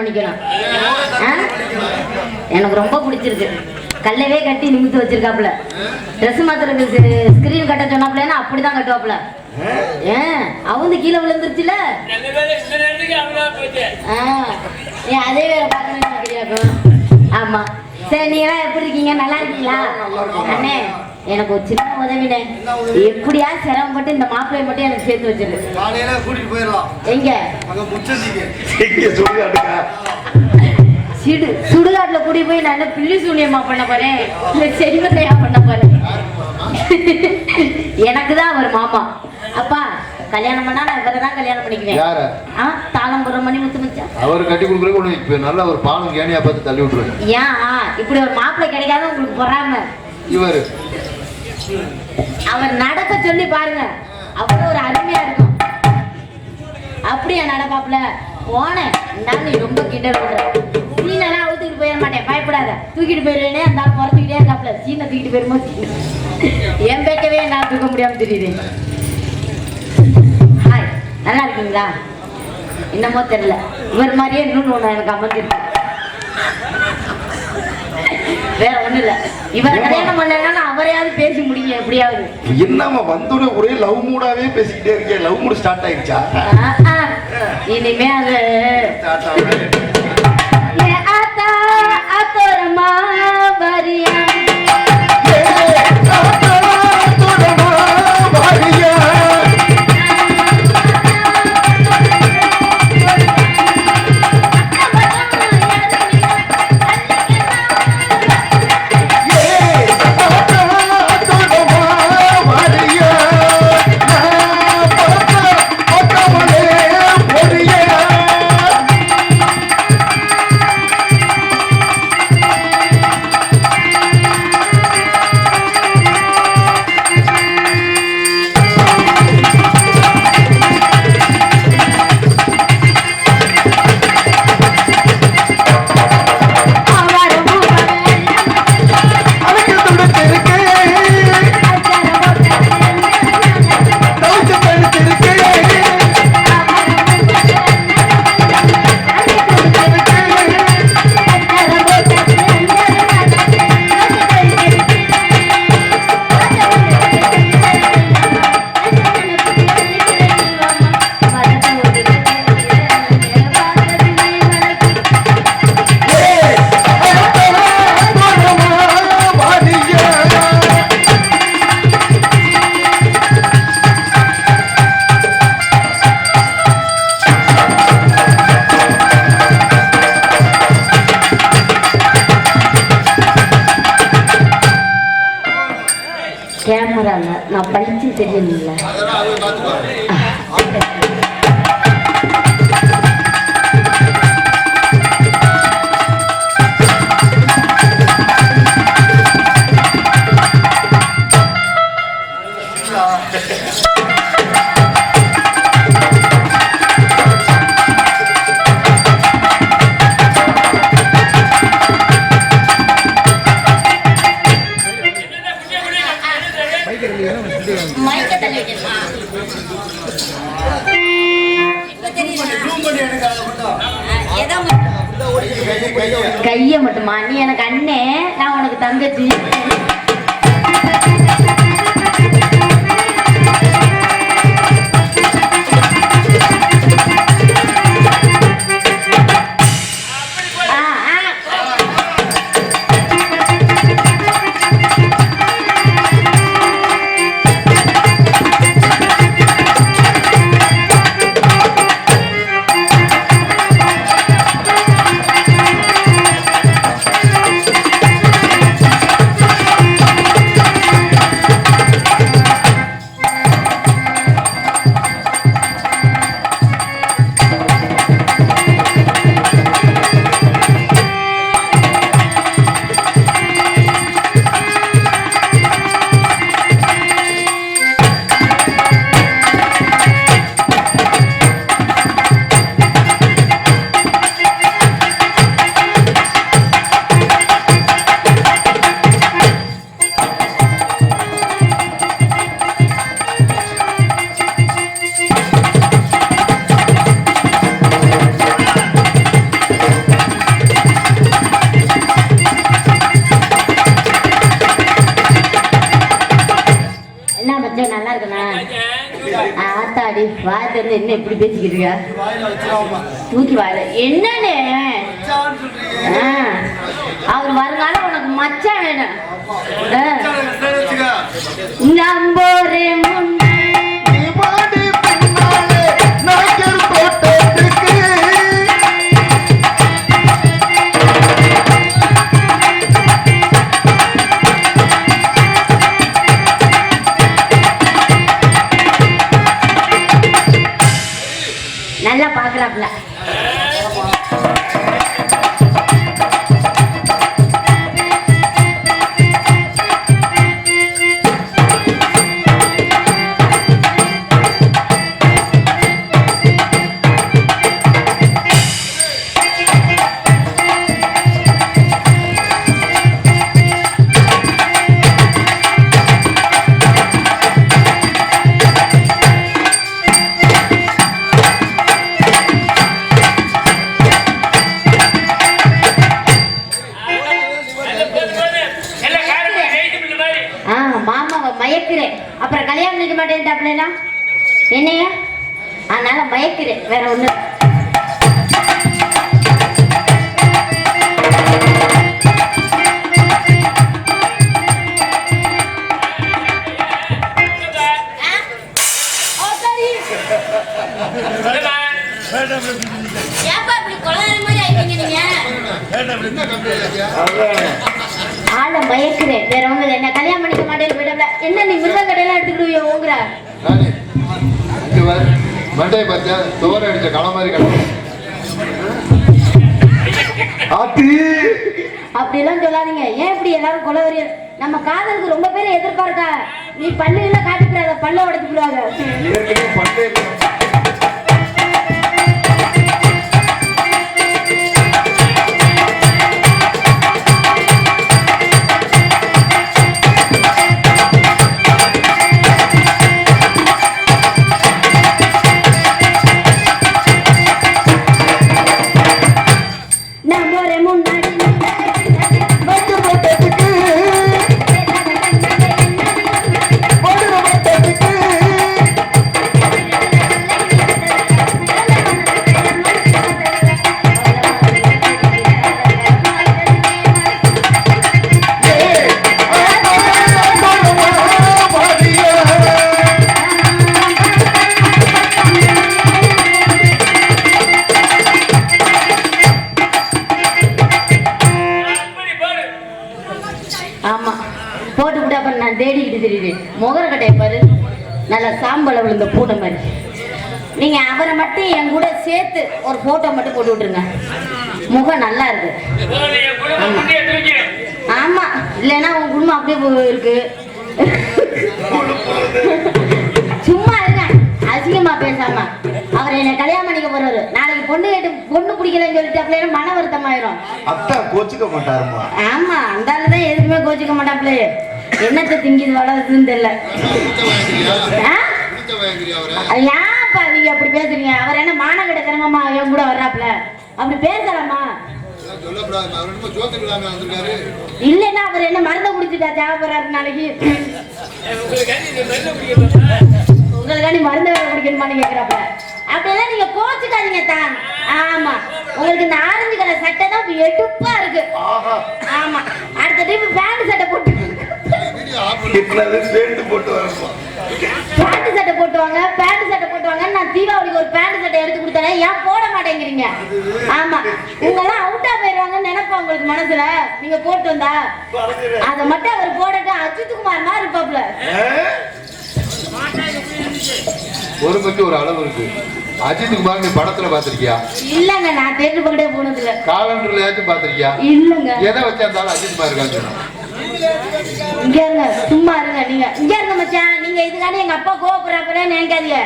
கல்யாணம் பண்ணிக்கணும் ஆ? எனக்கு ரொம்ப பிடிச்சிருக்கு கல்லவே கட்டி நிமித்து வச்சிருக்காப்புல. ட்ரெஸ் மாத்துறதுக்கு ஸ்கிரீன் கட்ட சொன்னாப்புலன்னா அப்படிதான் கட்டுவாப்புல. ஏன் அவங்க கீழே விழுந்துருச்சுல? ஆ, நீ அதே வேற பார்க்கணும்னு ஆமா. சரி நீங்களாம் எப்படி இருக்கீங்க? நல்லா இருக்கீங்களா? அண்ணே எனக்கு ஒரு சின்ன உதவினே. எப்படியா சிரமப்பட்டு இந்த மாப்பிள்ளைய மட்டும் எனக்கு சேர்த்து வச்சிரு. காலையில கூட்டிட்டு போயிடலாம். எங்க? சிடு சுடுகாட்டுல கூடி போய் நான் என்ன பில்லி சூனியமா பண்ண போறேன்? இல்ல செடிமத்தையா பண்ண போறேன்? எனக்கு தான் அவர் மாமா. அப்பா கல்யாணம் பண்ணா நான் இவரை தான் கல்யாணம் பண்ணிக்குவேன். யார? ஆ தாளம் போடுற மணி முத்து மச்சான் அவர் கட்டி கொடுக்குற கொண்டு இப்ப நல்ல ஒரு பாலம் கேணியா பார்த்து தள்ளி விட்டுருவேன். ஏன்? இப்படி ஒரு மாப்பிள்ளை கிடைக்காத உங்களுக்கு பொறாம. இவர். அவர் நடக்க சொல்லி பாருங்க. அவ்வளோ ஒரு அருமையா இருக்கும். அப்படியா நடப்பாப்புல? போனேன் இருந்தாலும் ரொம்ப கிண்டல் பண்ற. சீனெல்லாம் அவுத்துக்கிட்டு போயிட மாட்டேன். பயப்படாத. தூக்கிட்டு போயிடுவேனே. அந்த ஆள் குறைச்சிக்கிட்டே இருக்காப்புல சீனை தூக்கிட்டு போயிருமோ என் பேக்கவே என்னால் தூக்க முடியாம தெரியுது. ஹாய் நல்லா இருக்கீங்களா? என்னமோ தெரியல. இவர் மாதிரியே இன்னொன்று ஒன்று எனக்கு அமைஞ்சிருக்கு வேற ஒண்ணும் இல்ல. இவர் கல்யாணம் பண்ணலன்னா அவரையாவது பேசி முடிங்க எப்படியாவது. என்னம்மா வந்தோடனே ஒரே லவ் மூடாவே பேசிக்கிட்டே இருக்கேன் லவ் மூடு ஸ்டார்ட் ஆயிடுச்சா. இனிமே அது ஏ ஆத்தா ஆத்தோரமா வரியா? நான் படிச்சு தெரியல கையை கைய மட்டுமா? நீ எனக்கு அண்ணே நான் உனக்கு தங்கச்சி. வாய் திறந்து என்ன எப்படி பேசிக்கிட்டு இருக்க? வாயில வச்சிடாம தூக்கி வாயில. என்னன்னு அவர் வருங்காலம் உனக்கு மச்சான் வேணும். ஆ. ஆளை மயக்கிறேன் வேற என்ன கல்யாணம் பண்ணிக்க மாட்டேன்னு போயிட்டா என்ன நீ மிருக கடையெல்லாம் எடுத்துக்கிடுவியோ வா. மண்டையை பார்த்தியா? தோரை அடிச்ச கள மாதிரி கிடக்கு ஆத்தி! அப்படியெல்லாம் சொல்லாதீங்க. ஏன் இப்படி எல்லாரும் கொலவரி நம்ம காதலுக்கு ரொம்ப பேர் எதிர்பார்க்கா? நீ பல்லு எல்லாம் காட்டிக்கிறாத பல்ல உடைச்சுக்கிடுவாங்க ஏற்கனவே ஒரு போட்டோ மட்டும் போட்டு விட்டுருங்க. முகம் நல்லா இருக்கு. ஆமா. இல்லைன்னா உன் குடும்பம் அப்படியே போ- இருக்கு. சும்மா இருங்க. அசிங்கமா பேசாம. அவர் என்ன கல்யாணம் பண்ணிக்க போறாரு. நாளைக்கு பொண்ணு கேட்டு பொண்ணு பிடிக்கலன்னு சொல்லிட்டு அப்படியே மன வருத்தம் ஆயிரும் அத்தா கோச்சுக்க மாட்டாருமா? ஆமா. அந்த ஆளு தான் எதுக்குமே கோச்சிக்க மாட்டாப்ல என்னத்தை திங்கிது வளருதுன்னு தெரியல. ஆ? ஏன்ப்பா நீங்க அப்படி பேசுறீங்க? அவர் என்ன மானகட்ட திறமமா என் கூட வர்றாப்ல அப்படி பேசலாமா? இல்லைன்னா அவர் என்ன மருந்தை குடிச்சுட்டா தேவைப்படுறாரு நாளைக்கு? உங்களுக்காண்டி மருந்து வேற குடிக்கணுமான்னு கேக்குறாப்ல அப்படியெல்லாம் நீங்க கோச்சுக்காதீங்க தான். ஆமா. உங்களுக்கு இந்த ஆரஞ்சு கலர் சட்டை தான் எடுப்பா இருக்கு. ஆஹா. ஆமா. அடுத்த டைம் பேண்ட் சட்டை போட்டு பேண்ட் சட்டை போட்டு வாங்க. பேண்ட் சட்டை போட்டு வாங்க நான் தீபாவளிக்கு ஒரு பேண்ட் சட்டை எடுத்து கொடுத்தேன் ஏன் போட மாட்டேங்கிறீங்க? ஆமா. உங்கெல்லாம் அவுட்டா போயிடுவாங்கன்னு நினைப்பா உங்களுக்கு மனசுல. நீங்க போட்டு வந்தா. அதை மட்டும் அவர் போடட்டும். அஜித் குமார் மாதிரி இருப்பாப்ல பொறுமைக்கு ஒரு அளவு இருக்கு. அஜித் குமார் நீ படத்துல பாத்திருக்கியா இல்லங்க நான் தேர்வு பக்கத்தே போனது இல்ல காலண்டர்ல ஏதாச்சும் பாத்திருக்கியா இல்லங்க. எதை வச்சு அந்த ஆள் அஜித் குமார் இருக்காங்க இங்க இருங்க சும்மா இருங்க நீங்க. இங்க இருங்க மச்சான். நீங்க இதுக்காண்டி எங்க அப்பா கோவப்படுறாப்புல நினைக்காதீங்க.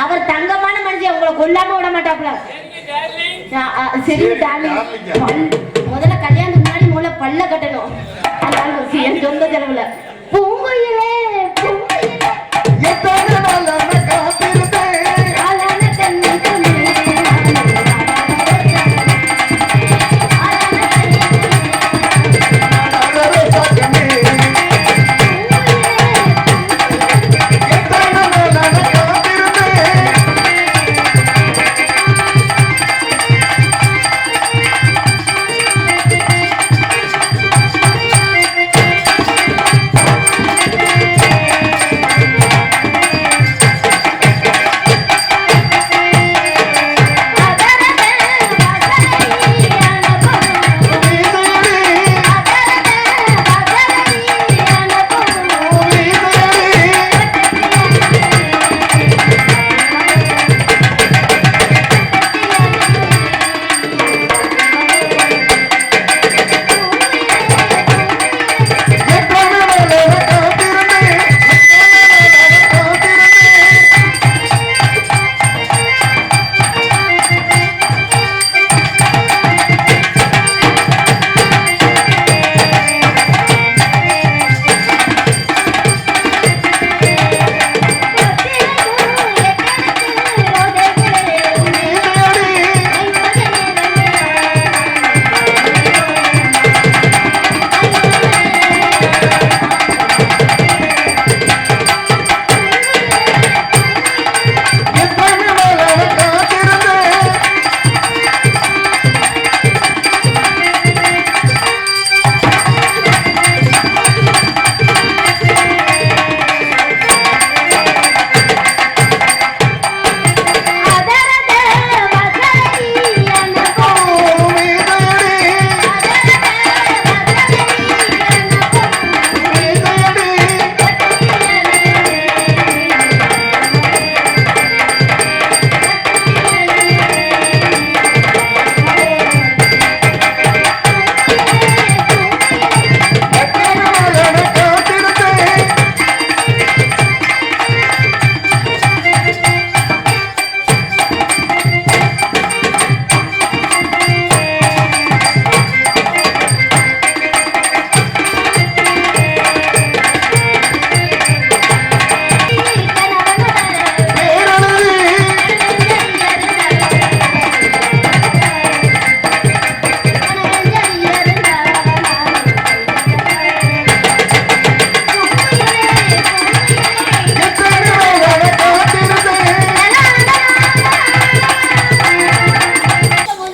அவர் தங்கமான மனுஷன் உங்களை கொல்லாம விட மாட்டாப்ல சரி டார்லிங் முதல்ல கல்யாணத்துக்கு முன்னாடி முதல்ல பல்ல கட்டணும். சொந்த செலவுல. பூங்குயிலே